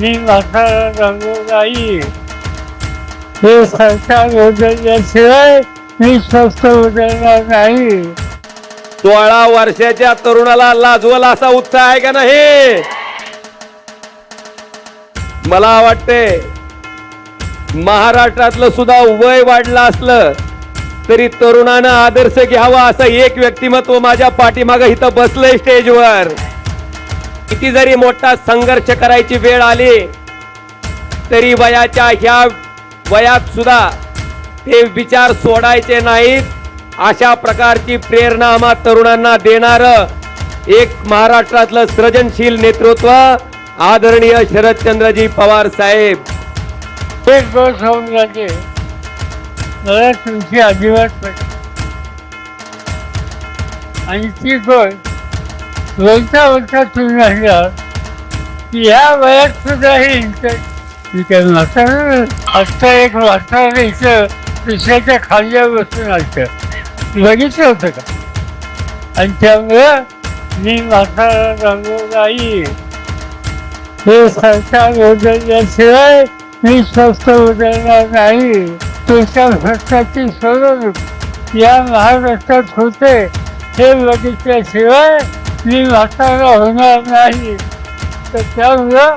मी म्हातारा हे सरकार मी स्वस्त नाही. सोळा वर्षाच्या तरुणाला लाजवल असा उत्साह आहे का नाही? मला वाटते महाराष्ट्रातलं सुद्धा वय वाढलं असलं तरी तरुणानं आदर्श घ्यावा असं एक व्यक्तिमत्व माझ्या पाठीमागं इथं बसलंय स्टेजवर. किती जरी मोठा संघर्ष करायची वेळ आली तरी वयाच्या ह्या वयात सुद्धा ते विचार सोडायचे नाहीत. अशा प्रकारची प्रेरणा आम्हा तरुणांना देणारं एक महाराष्ट्रातलं सृजनशील नेतृत्व आदरणीय शरदचंद्रजी पवार साहेब. एक गोष्ट होऊन जाते मला तुमची अजिबात आणि ती गोष्ट बोलता बोलता तुम्ही म्हणल्यावर की ह्या वयात सुद्धा हे इंटरेस्ट मी काय म्हातारा आत्ता एक म्हातारा इथं दुसऱ्याच्या खांद्यावर बसून असतं बघितलं होतं का? आणि त्यामुळं मी म्हातारा रंगू नाही हे सरकार बदलल्याशिवाय मी स्वस्त बदलणार नाही. तुमच्या भ्रष्टाची सोडवणूक या महाराष्ट्रात होते हे बघितल्याशिवाय मी वाचायला होणार नाही. तर त्यामुळं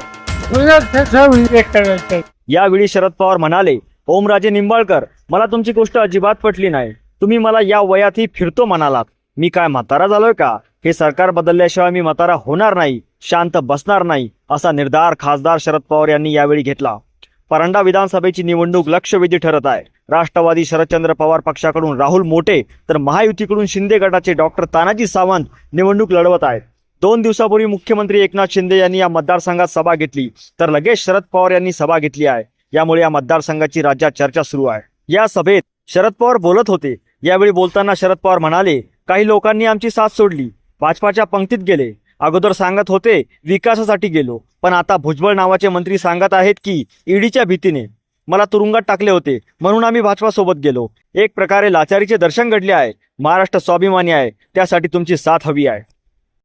पुन्हा त्याचा उल्लेख करायचा यावेळी शरद पवार म्हणाले ओमराजे निंबाळकर मला तुमची गोष्ट अजिबात पटली नाही. तुम्ही मला या वयातही फिरतो म्हणालात. मी काय म्हातारा झालोय का? हे सरकार बदलल्याशिवाय मी म्हातारा होणार नाही शांत बसणार नाही असा निर्धार खासदार शरद पवार यांनी यावेळी घेतला. परंडा विधानसभेची निवडणूक लक्षवेधी ठरत आहे. राष्ट्रवादी शरदचंद्र पवार पक्षाकडून राहुल मोटे तर महायुतीकडून शिंदे गटाचे डॉक्टर तानाजी सावंत निवडणूक लढवत आहेत. दोन दिवसापूर्वी मुख्यमंत्री एकनाथ शिंदे यांनी या मतदारसंघात सभा घेतली तर लगेच शरद पवार यांनी सभा घेतली आहे. यामुळे या मतदारसंघाची राज्यात चर्चा सुरू आहे. या सभेत शरद पवार बोलत होते. यावेळी बोलताना शरद पवार म्हणाले काही लोकांनी आमची साथ सोडली. भाजपाच्या पंक्तीत गेले. अगोदर सांगत होते विकासासाठी गेलो. पण आता भुजबळ नावाचे मंत्री सांगत आहेत की ईडीच्या भीतीने मला तुरुंगात टाकले होते. म्हणून आम्ही भाजपासोबत गेलो. एक प्रकारे लाचारीचे दर्शन घडले आहे. महाराष्ट्र स्वाभिमानी आहे. त्यासाठी तुमची साथ हवी आहे.